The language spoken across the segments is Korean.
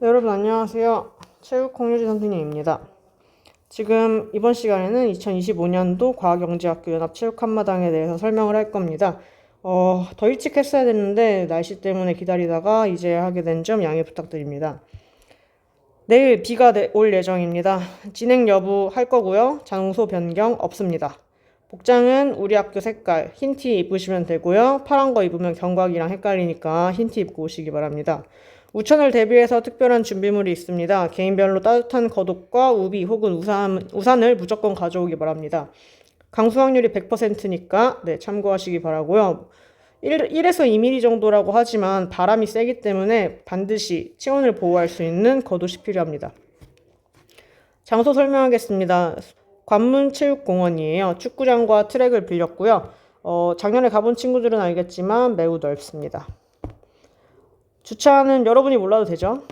네, 여러분 안녕하세요. 체육 홍유진 선생님입니다. 지금 이번 시간에는 2025년도 과학영재학교 연합체육 한마당에 대해서 설명을 할 겁니다. 어, 더 일찍 했어야 됐는데 날씨 때문에 기다리다가 이제 하게 된 점 양해 부탁드립니다. 내일 비가 내- 올 예정입니다. 진행 여부 할 거고요. 장소 변경 없습니다. 복장은 우리 학교 색깔 흰 티 입으시면 되고요. 파란 거 입으면 경각이랑 헷갈리니까 흰 티 입고 오시기 바랍니다. 우천을 대비해서 특별한 준비물이 있습니다. 개인별로 따뜻한 겉옷과 우비 혹은 우산, 우산을 무조건 가져오기 바랍니다. 강수 확률이 100%니까 네, 참고하시기 바라고요. 1, 1에서 2mm 정도라고 하지만 바람이 세기 때문에 반드시 체온을 보호할 수 있는 겉옷이 필요합니다. 장소 설명하겠습니다. 관문체육공원이에요. 축구장과 트랙을 빌렸고요. 어, 작년에 가본 친구들은 알겠지만 매우 넓습니다. 주차는 여러분이 몰라도 되죠?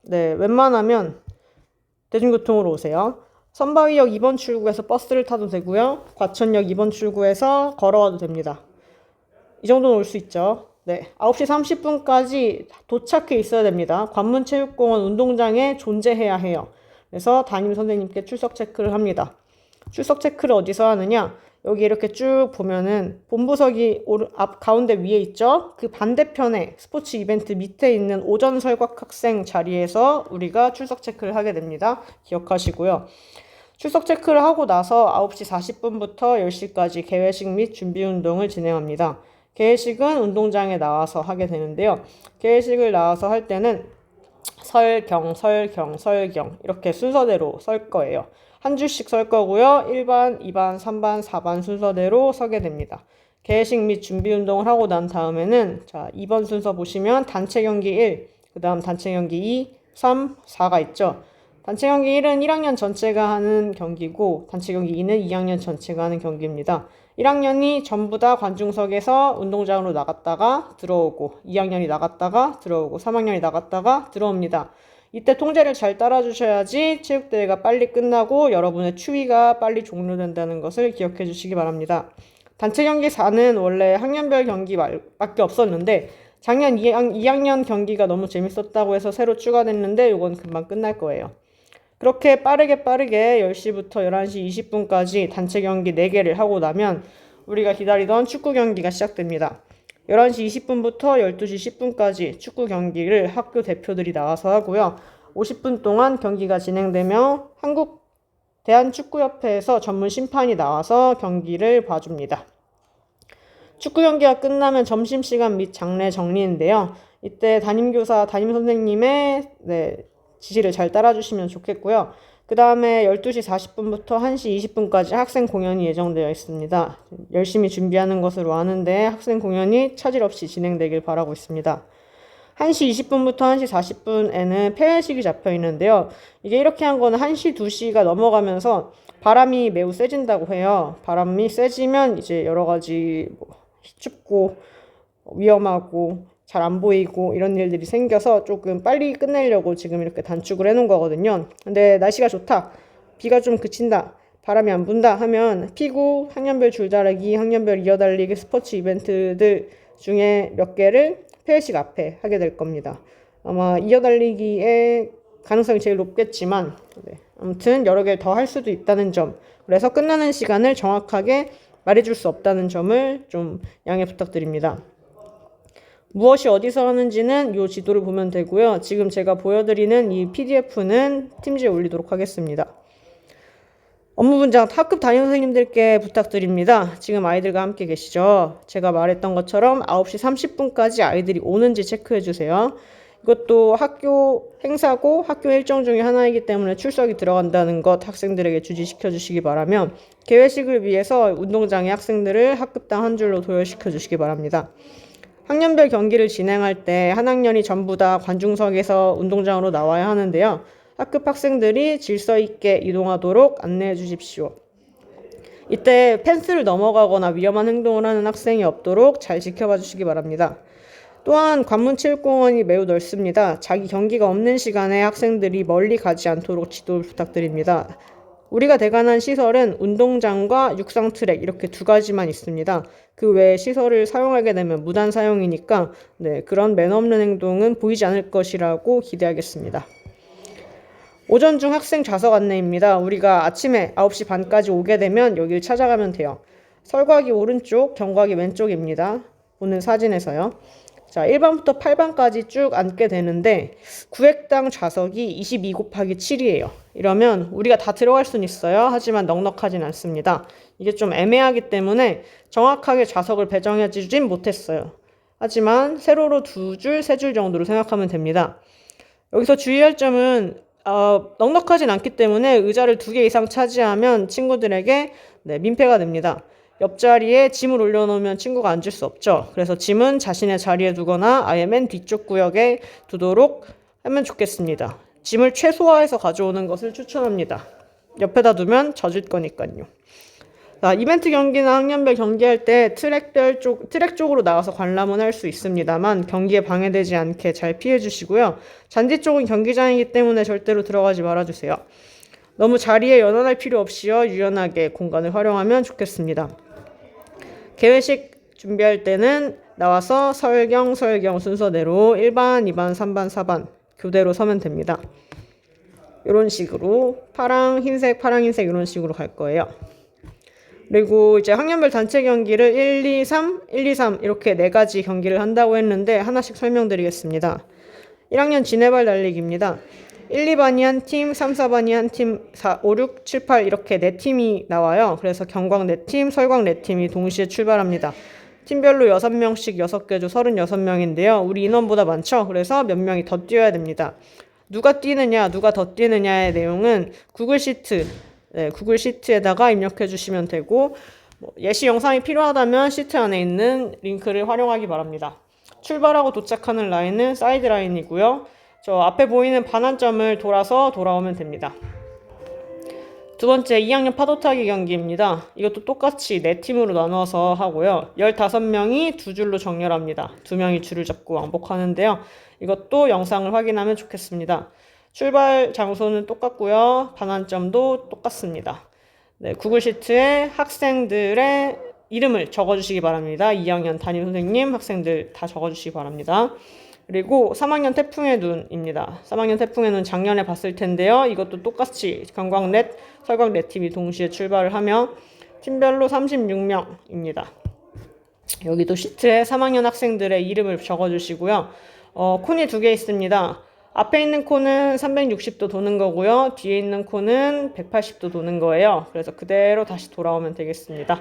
네, 웬만하면 대중교통으로 오세요. 선바위역 2번 출구에서 버스를 타도 되고요. 과천역 2번 출구에서 걸어와도 됩니다. 이 정도는 올 수 있죠. 네, 9시 30분까지 도착해 있어야 됩니다. 관문체육공원 운동장에 존재해야 해요. 그래서 담임 선생님께 출석 체크를 합니다. 출석 체크를 어디서 하느냐? 여기 이렇게 쭉 보면은 본부석이 앞 가운데 위에 있죠? 그 반대편에 스포츠 이벤트 밑에 있는 오전 설곽 학생 자리에서 우리가 출석 체크를 하게 됩니다. 기억하시고요. 출석 체크를 하고 나서 9시 40분부터 10시까지 개회식 및 준비 운동을 진행합니다. 개회식은 운동장에 나와서 하게 되는데요. 개회식을 나와서 할 때는 설경, 설경, 설경 이렇게 순서대로 설 거예요. 한 줄씩 설 거고요. 1반, 2반, 3반, 4반 순서대로 서게 됩니다. 개회식 및 준비 운동을 하고 난 다음에는 자, 2번 순서 보시면 단체 경기 1, 그 다음 단체 경기 2, 3, 4가 있죠. 단체 경기 1은 1학년 전체가 하는 경기고 단체 경기 2는 2학년 전체가 하는 경기입니다. 1학년이 전부 다 관중석에서 운동장으로 나갔다가 들어오고 2학년이 나갔다가 들어오고 3학년이 나갔다가 들어옵니다. 이때 통제를 잘 따라주셔야지 체육대회가 빨리 끝나고 여러분의 추위가 빨리 종료된다는 것을 기억해 주시기 바랍니다. 단체 경기 4는 원래 학년별 경기 밖에 없었는데 작년 2학년 경기가 너무 재밌었다고 해서 새로 추가됐는데 이건 금방 끝날 거예요. 그렇게 빠르게 빠르게 10시부터 11시 20분까지 단체 경기 4개를 하고 나면 우리가 기다리던 축구 경기가 시작됩니다. 11시 20분부터 12시 10분까지 축구 경기를 학교 대표들이 나와서 하고요. 50분 동안 경기가 진행되며 한국 대한축구협회에서 전문 심판이 나와서 경기를 봐줍니다. 축구 경기가 끝나면 점심시간 및 장례 정리인데요. 이때 담임교사, 담임 선생님의 네, 지시를 잘 따라주시면 좋겠고요. 그 다음에 12시 40분부터 1시 20분까지 학생 공연이 예정되어 있습니다. 열심히 준비하는 것으로 아는데 학생 공연이 차질 없이 진행되길 바라고 있습니다. 1시 20분부터 1시 40분에는 폐회식이 잡혀 있는데요. 이게 이렇게 한 거는 1시, 2시가 넘어가면서 바람이 매우 세진다고 해요. 바람이 세지면 이제 여러 가지 뭐 춥고 위험하고 잘 안 보이고 이런 일들이 생겨서 조금 빨리 끝내려고 지금 이렇게 단축을 해놓은 거거든요. 근데 날씨가 좋다. 비가 좀 그친다. 바람이 안 분다 하면 피구, 학년별 줄다리기, 학년별 이어달리기 스포츠 이벤트들 중에 몇 개를 폐회식 앞에 하게 될 겁니다. 아마 이어달리기의 가능성이 제일 높겠지만 네. 아무튼 여러 개를 더할 수도 있다는 점 그래서 끝나는 시간을 정확하게 말해줄 수 없다는 점을 좀 양해 부탁드립니다. 무엇이 어디서 하는지는 이 지도를 보면 되고요. 지금 제가 보여드리는 이 PDF는 팀지에 올리도록 하겠습니다. 업무 분장 학급 담임 선생님들께 부탁드립니다. 지금 아이들과 함께 계시죠? 제가 말했던 것처럼 9시 30분까지 아이들이 오는지 체크해 주세요. 이것도 학교 행사고 학교 일정 중에 하나이기 때문에 출석이 들어간다는 것 학생들에게 주지시켜 주시기 바라며 개회식을 위해서 운동장에 학생들을 학급당 한 줄로 도열시켜 주시기 바랍니다. 학년별 경기를 진행할 때 한 학년이 전부 다 관중석에서 운동장으로 나와야 하는데요. 학급 학생들이 질서 있게 이동하도록 안내해 주십시오. 이때 펜스를 넘어가거나 위험한 행동을 하는 학생이 없도록 잘 지켜봐 주시기 바랍니다. 또한 관문체육공원이 매우 넓습니다. 자기 경기가 없는 시간에 학생들이 멀리 가지 않도록 지도를 부탁드립니다. 우리가 대관한 시설은 운동장과 육상 트랙 이렇게 두 가지만 있습니다. 그 외에 시설을 사용하게 되면 무단 사용이니까 네, 그런 매너 없는 행동은 보이지 않을 것이라고 기대하겠습니다. 오전 중 학생 좌석 안내입니다. 우리가 아침에 9시 반까지 오게 되면 여기를 찾아가면 돼요. 설과기 오른쪽, 경과기 왼쪽입니다. 보는 사진에서요. 자, 1반부터 8반까지 쭉 앉게 되는데 구획당 좌석이 22 곱하기 7이에요. 이러면 우리가 다 들어갈 수는 있어요. 하지만 넉넉하진 않습니다. 이게 좀 애매하기 때문에 정확하게 좌석을 배정해 주진 못했어요. 하지만 세로로 두 줄, 세 줄 정도로 생각하면 됩니다. 여기서 주의할 점은 어, 넉넉하진 않기 때문에 의자를 두 개 이상 차지하면 친구들에게 네, 민폐가 됩니다. 옆자리에 짐을 올려놓으면 친구가 앉을 수 없죠. 그래서 짐은 자신의 자리에 두거나 아예 맨 뒤쪽 구역에 두도록 하면 좋겠습니다. 짐을 최소화해서 가져오는 것을 추천합니다. 옆에다 두면 젖을 거니까요. 자, 이벤트 경기나 학년별 경기할 때 트랙별 쪽, 트랙 쪽으로 나가서 관람은 할 수 있습니다만 경기에 방해되지 않게 잘 피해 주시고요. 잔디 쪽은 경기장이기 때문에 절대로 들어가지 말아 주세요. 너무 자리에 연연할 필요 없이요. 유연하게 공간을 활용하면 좋겠습니다. 개회식 준비할 때는 나와서 설경, 설경 순서대로 1반, 2반, 3반, 4반 교대로 서면 됩니다. 이런 식으로 파랑, 흰색, 파랑, 흰색 이런 식으로 갈 거예요. 그리고 이제 학년별 단체 경기를 1, 2, 3, 1, 2, 3 이렇게 네 가지 경기를 한다고 했는데 하나씩 설명드리겠습니다. 1학년 지네발 달리기입니다. 1, 2반이 한 팀, 3, 4반이 한 팀, 4, 5, 6, 7, 8 이렇게 네 팀이 나와요. 그래서 경광 네 팀, 설광 네 팀이 동시에 출발합니다. 팀별로 6명씩 6개 조 36명인데요. 우리 인원보다 많죠? 그래서 몇 명이 더 뛰어야 됩니다. 누가 뛰느냐, 누가 더 뛰느냐의 내용은 구글 시트, 네, 구글 시트에다가 입력해 주시면 되고 뭐 예시 영상이 필요하다면 시트 안에 있는 링크를 활용하기 바랍니다. 출발하고 도착하는 라인은 사이드 라인이고요. 저 앞에 보이는 반환점을 돌아서 돌아오면 됩니다. 두 번째 2학년 파도타기 경기입니다. 이것도 똑같이 네 팀으로 나눠서 하고요. 15명이 두 줄로 정렬합니다. 두 명이 줄을 잡고 왕복하는데요. 이것도 영상을 확인하면 좋겠습니다. 출발 장소는 똑같고요. 반환점도 똑같습니다. 네, 구글 시트에 학생들의 이름을 적어주시기 바랍니다. 2학년 담임 선생님, 학생들 다 적어주시기 바랍니다. 그리고 3학년 태풍의 눈입니다. 3학년 태풍의 눈 작년에 봤을 텐데요. 이것도 똑같이 경광넷, 설광넷 팀이 동시에 출발을 하며 팀별로 36명입니다. 여기도 시트에 3학년 학생들의 이름을 적어주시고요. 어, 콘이 두 개 있습니다. 앞에 있는 콘은 360도 도는 거고요. 뒤에 있는 콘은 180도 도는 거예요. 그래서 그대로 다시 돌아오면 되겠습니다.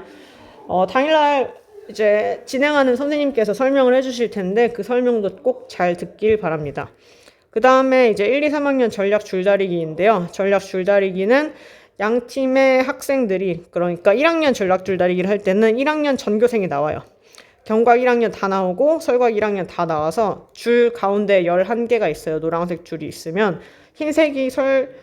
어, 당일날 이제 진행하는 선생님께서 설명을 해주실 텐데 그 설명도 꼭 잘 듣길 바랍니다. 그 다음에 이제 1, 2, 3학년 전략 줄다리기인데요. 전략 줄다리기는 양 팀의 학생들이 그러니까 1학년 전략 줄다리기를 할 때는 1학년 전교생이 나와요. 경과 1학년 다 나오고 설과 1학년 다 나와서 줄 가운데 11개가 있어요. 노란색 줄이 있으면 흰색이 설,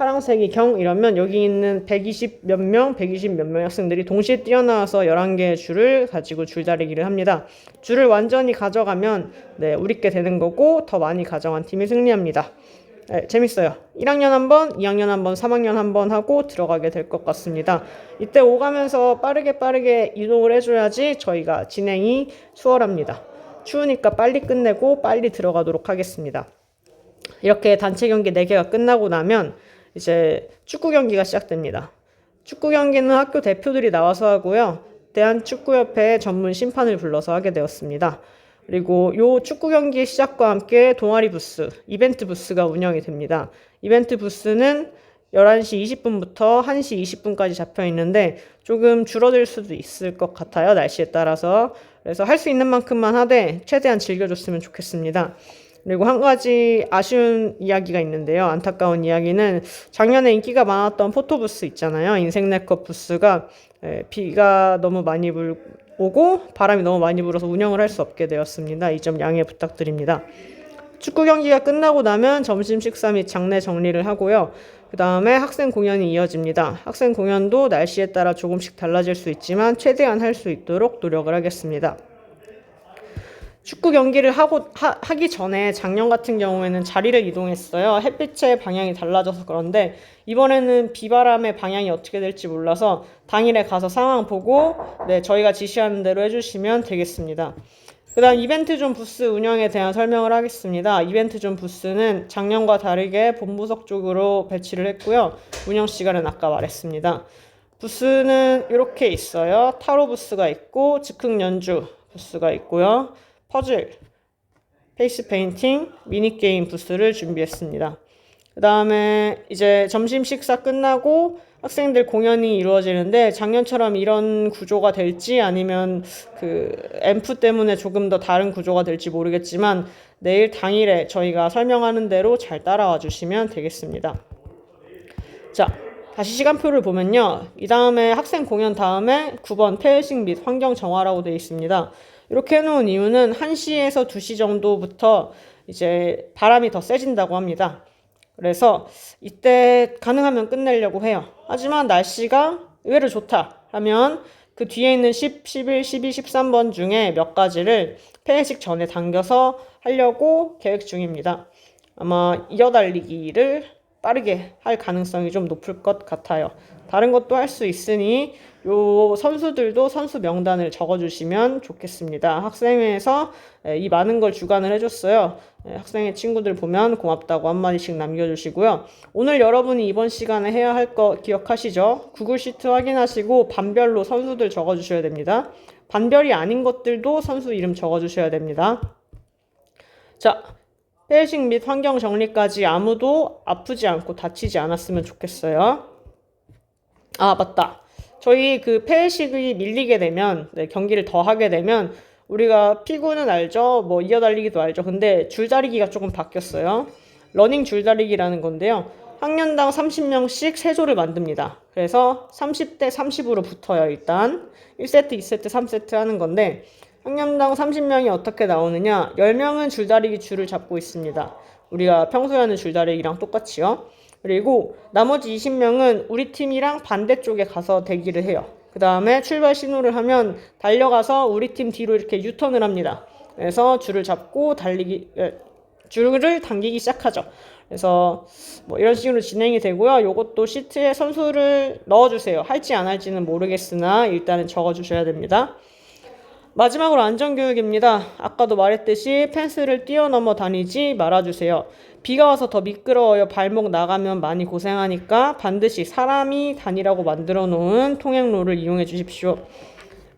파란색이 경 이러면 여기 있는 120 몇 명, 120 몇 명 학생들이 동시에 뛰어나와서 11개의 줄을 가지고 줄다리기를 합니다. 줄을 완전히 가져가면 네, 우리께 되는 거고 더 많이 가져간 팀이 승리합니다. 네, 재밌어요. 1학년 한 번, 2학년 한 번, 3학년 한 번 하고 들어가게 될 것 같습니다. 이때 오가면서 빠르게 빠르게 이동을 해줘야지 저희가 진행이 수월합니다. 추우니까 빨리 끝내고 빨리 들어가도록 하겠습니다. 이렇게 단체 경기 4개가 끝나고 나면 이제 축구 경기가 시작됩니다. 축구 경기는 학교 대표들이 나와서 하고요. 대한축구협회 전문 심판을 불러서 하게 되었습니다. 그리고 요 축구 경기 시작과 함께 동아리 부스, 이벤트 부스가 운영이 됩니다. 이벤트 부스는 11시 20분부터 1시 20분까지 잡혀 있는데 조금 줄어들 수도 있을 것 같아요. 날씨에 따라서. 그래서 할 수 있는 만큼만 하되 최대한 즐겨줬으면 좋겠습니다. 그리고 한 가지 아쉬운 이야기가 있는데요. 안타까운 이야기는 작년에 인기가 많았던 포토부스 있잖아요. 인생 네컷 부스가 에, 비가 너무 많이 불 오고 바람이 너무 많이 불어서 운영을 할 수 없게 되었습니다. 이 점 양해 부탁드립니다. 축구 경기가 끝나고 나면 점심 식사 및 장례 정리를 하고요. 그 다음에 학생 공연이 이어집니다. 학생 공연도 날씨에 따라 조금씩 달라질 수 있지만 최대한 할 수 있도록 노력을 하겠습니다. 축구 경기를 하고 하, 하기 전에 작년 같은 경우에는 자리를 이동했어요. 햇빛의 방향이 달라져서 그런데 이번에는 비바람의 방향이 어떻게 될지 몰라서 당일에 가서 상황 보고 네, 저희가 지시하는 대로 해주시면 되겠습니다. 그 다음 이벤트 존 부스 운영에 대한 설명을 하겠습니다. 이벤트 존 부스는 작년과 다르게 본부석 쪽으로 배치를 했고요. 운영 시간은 아까 말했습니다. 부스는 이렇게 있어요. 타로 부스가 있고 즉흥 연주 부스가 있고요. 퍼즐, 페이스 페인팅, 미니 게임 부스를 준비했습니다. 그 다음에 이제 점심 식사 끝나고 학생들 공연이 이루어지는데 작년처럼 이런 구조가 될지 아니면 그 앰프 때문에 조금 더 다른 구조가 될지 모르겠지만 내일 당일에 저희가 설명하는 대로 잘 따라와 주시면 되겠습니다. 자, 다시 시간표를 보면요. 이 다음에 학생 공연 다음에 9번 폐회식 및 환경 정화라고 되어 있습니다. 이렇게 해놓은 이유는 1시에서 2시 정도부터 이제 바람이 더 세진다고 합니다. 그래서 이때 가능하면 끝내려고 해요. 하지만 날씨가 의외로 좋다 하면 그 뒤에 있는 10, 11, 12, 13번 중에 몇 가지를 폐회식 전에 당겨서 하려고 계획 중입니다. 아마 이어달리기를 빠르게 할 가능성이 좀 높을 것 같아요. 다른 것도 할 수 있으니 요 선수들도 선수 명단을 적어주시면 좋겠습니다. 학생회에서 예, 이 많은 걸 주관을 해줬어요. 예, 학생회 친구들 보면 고맙다고 한마디씩 남겨주시고요. 오늘 여러분이 이번 시간에 해야 할 거 기억하시죠? 구글 시트 확인하시고 반별로 선수들 적어주셔야 됩니다. 반별이 아닌 것들도 선수 이름 적어주셔야 됩니다. 자, 폐식 및 환경 정리까지 아무도 아프지 않고 다치지 않았으면 좋겠어요. 아, 맞다. 저희 그 폐식이 밀리게 되면, 네, 경기를 더 하게 되면, 우리가 피구는 알죠? 뭐 이어달리기도 알죠? 근데 줄다리기가 조금 바뀌었어요. 러닝 줄다리기라는 건데요. 학년당 30명씩 세조를 만듭니다. 그래서 30대 30으로 붙어요, 일단. 1세트, 2세트, 3세트 하는 건데, 학년당 30명이 어떻게 나오느냐? 10명은 줄다리기 줄을 잡고 있습니다. 우리가 평소에 하는 줄다리기랑 똑같이요. 그리고 나머지 20명은 우리 팀이랑 반대쪽에 가서 대기를 해요. 그 다음에 출발 신호를 하면 달려가서 우리 팀 뒤로 이렇게 유턴을 합니다. 그래서 줄을 잡고 달리기, 에, 줄을 당기기 시작하죠. 그래서 뭐 이런 식으로 진행이 되고요. 요것도 시트에 선수를 넣어주세요. 할지 안 할지는 모르겠으나 일단은 적어주셔야 됩니다. 마지막으로 안전교육입니다. 아까도 말했듯이 펜스를 뛰어넘어 다니지 말아주세요. 비가 와서 더 미끄러워요. 발목 나가면 많이 고생하니까 반드시 사람이 다니라고 만들어 놓은 통행로를 이용해 주십시오.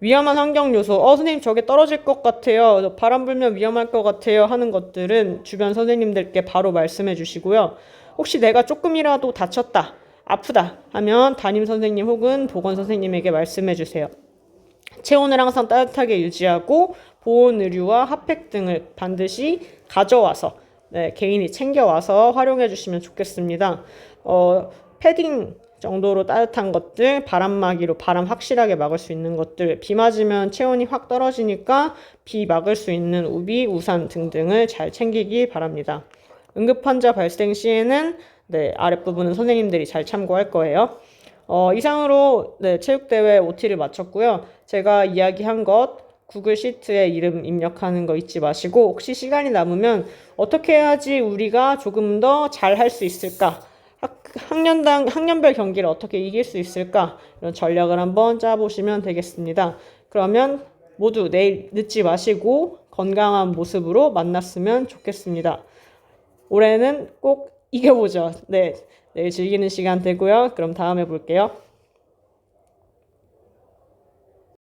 위험한 환경 요소, 어, 선생님 저게 떨어질 것 같아요. 바람 불면 위험할 것 같아요. 하는 것들은 주변 선생님들께 바로 말씀해 주시고요. 혹시 내가 조금이라도 다쳤다, 아프다 하면 담임 선생님 혹은 보건 선생님에게 말씀해 주세요. 체온을 항상 따뜻하게 유지하고 보온 의류와 핫팩 등을 반드시 가져와서 네, 개인이 챙겨와서 활용해 주시면 좋겠습니다. 어, 패딩 정도로 따뜻한 것들, 바람막이로 바람 확실하게 막을 수 있는 것들, 비 맞으면 체온이 확 떨어지니까 비 막을 수 있는 우비, 우산 등등을 잘 챙기기 바랍니다. 응급 환자 발생 시에는 네, 아랫부분은 선생님들이 잘 참고할 거예요. 어, 이상으로 네, 체육대회 OT를 마쳤고요. 제가 이야기한 것 구글 시트에 이름 입력하는 거 잊지 마시고 혹시 시간이 남으면 어떻게 해야지 우리가 조금 더 잘 할 수 있을까? 학, 학년당 학년별 경기를 어떻게 이길 수 있을까? 이런 전략을 한번 짜보시면 되겠습니다. 그러면 모두 내일 늦지 마시고 건강한 모습으로 만났으면 좋겠습니다. 올해는 꼭 이겨보죠. 네, 내일 즐기는 시간 되고요. 그럼 다음에 볼게요.